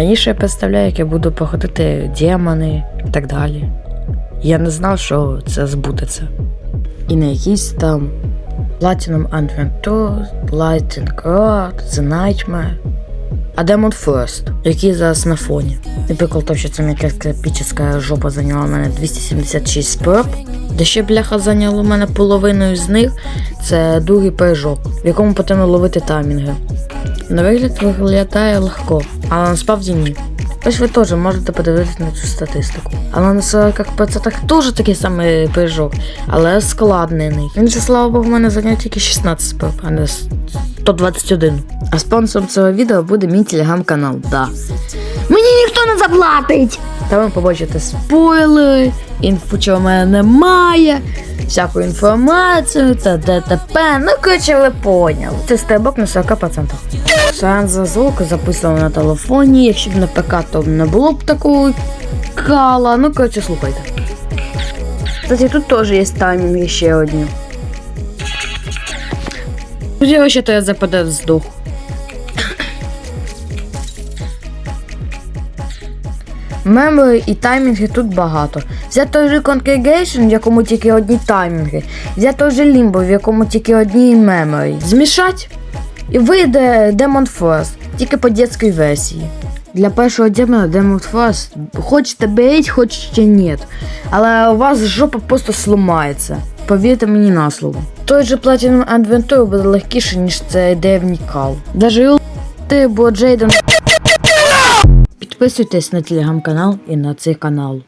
Раніше я представляю, як я буду походити демони і так далі. Я не знав, що це збудеться. І на якийсь там Platinum Adventure, Lightning Rod, The Nightmare. А Demon First, який зараз на фоні. І прикол то, що це якась епічна жопа зайняла мене 276 спроб. Де ще бляха зайняло мене половиною з них. Це другий прыжок, в якому потрібно ловити таймінги. На вигляд виглядає легко, але насправді ні. Ось ви теж можете подивитися на цю статистику. Але на 40% теж такий самий прыжок, але складнений. Він же, слава Богу, в мене зайняв тільки 16 спроб, а не 121. А спонсором цього відео буде мій телеграм-канал, да. Мені ніхто не заплатить. Там ви побачите спойлери, інфу, чого в мене немає, всяку інформацію та ДТП. Ну, коротше, ви поняли. Це стрибок на 40%. Сеанс за звук записував на телефоні. Якщо б на ПК, то не було б такого кала. Ну, коротше, слухайте. Кстати, тут теж є таймінги ще одні. Сподіваюся, то я западе здох. Мемори і таймінги тут багато. Взяти той же Congregation, в якому тільки одні таймінги. Взяти той же Limbo, в якому тільки одні меморі. Змішать і вийде Demon First, тільки по дитячій версії. Для першого демона Demon First хочете беріть, хочете ні. Але у вас жопа просто сломається. Повірте мені на слово. Той же Platinum Adventure буде легкіше, ніж цей древній кал. Даже ти, бо Джейден Підписуйтесь на телеграм-канал і на цей канал.